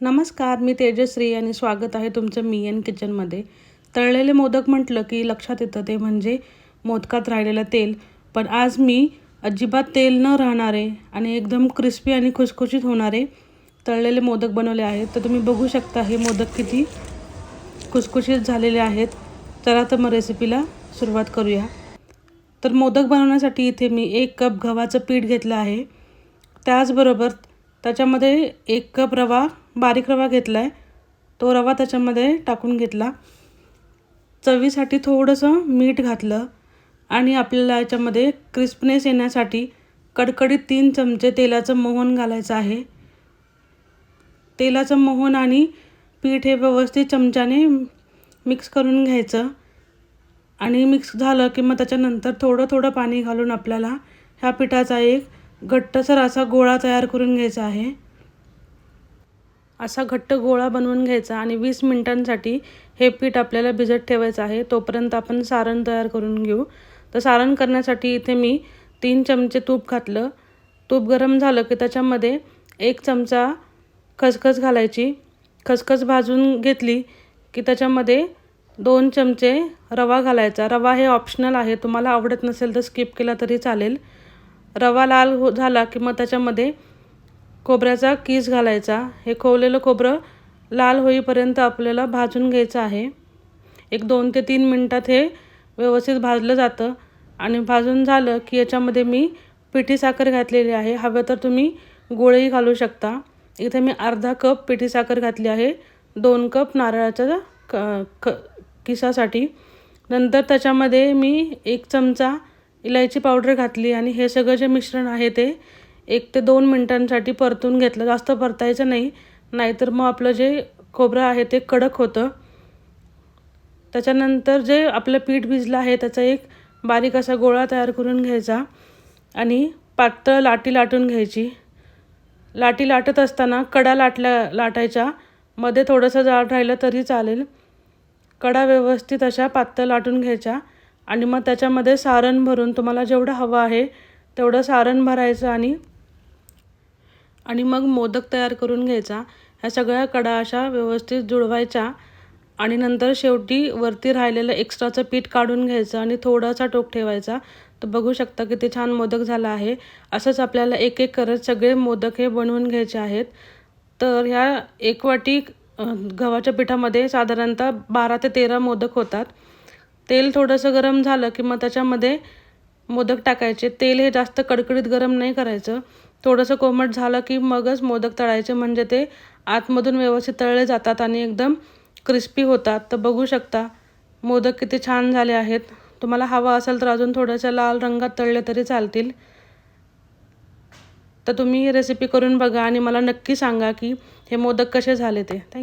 नमस्कार मी तेजश्री आणि स्वागत आहे तुमचं मी एन किचनमध्ये. तळलेले मोदक म्हटलं की लक्षात येतं ते म्हणजे मोदकात राहिलेलं तेल. पण आज मी अजिबात तेल न राहणारे आणि एकदम क्रिस्पी आणि खुसखुशीत होणारे तळलेले मोदक बनवले आहेत. तर तुम्ही बघू शकता हे मोदक किती खुसखुशीत झालेले आहेत. चला तर मग रेसिपीला सुरुवात करूया. तर मोदक बनवण्यासाठी इथे मी एक कप गव्हाचं पीठ घेतलं आहे. त्याचबरोबर त्याच्यामध्ये एक कप रवा बारीक रवा घेतला आहे तो रवा त्याच्यामध्ये टाकून घेतला. चवीसाठी थोडंसं मीठ घातलं आणि आपल्याला याच्यामध्ये क्रिस्पनेस येण्यासाठी कडकडीत तीन चमचे तेलाचं मोहन घालायचं आहे. तेलाचं मोहन आणि पीठ हे व्यवस्थित चमच्याने मिक्स करून घ्यायचं. आणि मिक्स झालं की मग त्याच्यानंतर थोडं थोडं पाणी घालून आपल्याला ह्या पिठाचा एक घट्टसर असा गोळा तयार करून घ्यायचा आहे. असा घट्ट गोळा बनवून घ्यायचा आणि वीस मिनटांसाठी हे पीठ आपल्याला भिजत ठेवायचं आहे. तोपर्यंत आपण सारण तयार करून घेऊ. तर सारण करण्यासाठी इथे मी तीन चमचे तूप घातलं. तूप गरम झालं की त्याच्यामध्ये एक चमचा खसखस घालायची. खसखस भाजून घेतली की त्याच्यामध्ये दोन चमचे रवा घालायचा. रवा हे ऑप्शनल आहे. तुम्हाला आवडत नसेल तर स्किप केला तरी चालेल. रवा लाल हो झाला की मग त्याच्यामध्ये खोबऱ्याचा कीस घालायचा. हे खोवलेलं खोबरं लाल होईपर्यंत आपल्याला भाजून घ्यायचं आहे. एक दोन ते तीन मिनटात हे व्यवस्थित भाजलं जातं. आणि भाजून झालं की याच्यामध्ये मी पिठी साखर घातलेली आहे. हवं तर तुम्ही गोळही घालू शकता. इथे मी अर्धा कप पिठी साखर घातली आहे. दोन कप नारळाच्या क क किसासाठी. नंतर त्याच्यामध्ये मी एक चमचा इलायची पावडर घातली आणि हे सगळं जे मिश्रण आहे ते एक ते दोन मिनटांसाठी परतून घेतलं. जास्त परतायचं नाही नाहीतर मग आपलं जे खोबरं आहे ते कडक होतं. त्याच्यानंतर जे आपलं पीठ भिजलं आहे त्याचा एक बारीक असा गोळा तयार करून घ्यायचा आणि पातळ लाटी लाटून घ्यायची. लाटी लाटत असताना कडा लाटल्या लाटायच्या. मध्ये थोडंसं जाड राहिलं तरी चालेल. कडा व्यवस्थित अशा पातळ लाटून घ्यायच्या. आणि मग त्याच्यामध्ये सारण भरून तुम्हाला जेवढं हवं आहे तेवढं सारण भरायचं आणि आणि मग मोदक तयार करून घ्यायचा. ह्या सगळ्या कडा अशा व्यवस्थित जुळवायच्या आणि नंतर शेवटी वरती राहिलेलं एक्स्ट्राचं पीठ काढून घ्यायचं आणि थोडासा टोक ठेवायचा. तर बघू शकता की ते छान मोदक झाला आहे. असंच आपल्याला एक एक करत सगळे मोदक हे बनवून घ्यायचे आहेत. तर ह्या एक वाटी गव्हाच्या पिठामध्ये साधारणतः बारा ते तेरा मोदक होतात. तेल थोडंसं गरम झालं की मग त्याच्यामध्ये मोदक टाकायचे. तेल हे जास्त कडकडीत गरम नाही करायचं. थोडंसं कोमट झालं की मगच मोदक तळायचे. म्हणजे ते आतमधून व्यवस्थित तळले जातात आणि एकदम क्रिस्पी होतात. तर बघू शकता मोदक किती छान झाले आहेत. तुम्हाला हवा असेल तर अजून थोड्याशा लाल रंगात तळले तरी चालतील. तर तुम्ही ही रेसिपी करून बघा आणि मला नक्की सांगा की हे मोदक कसे झाले ते. थँक्यू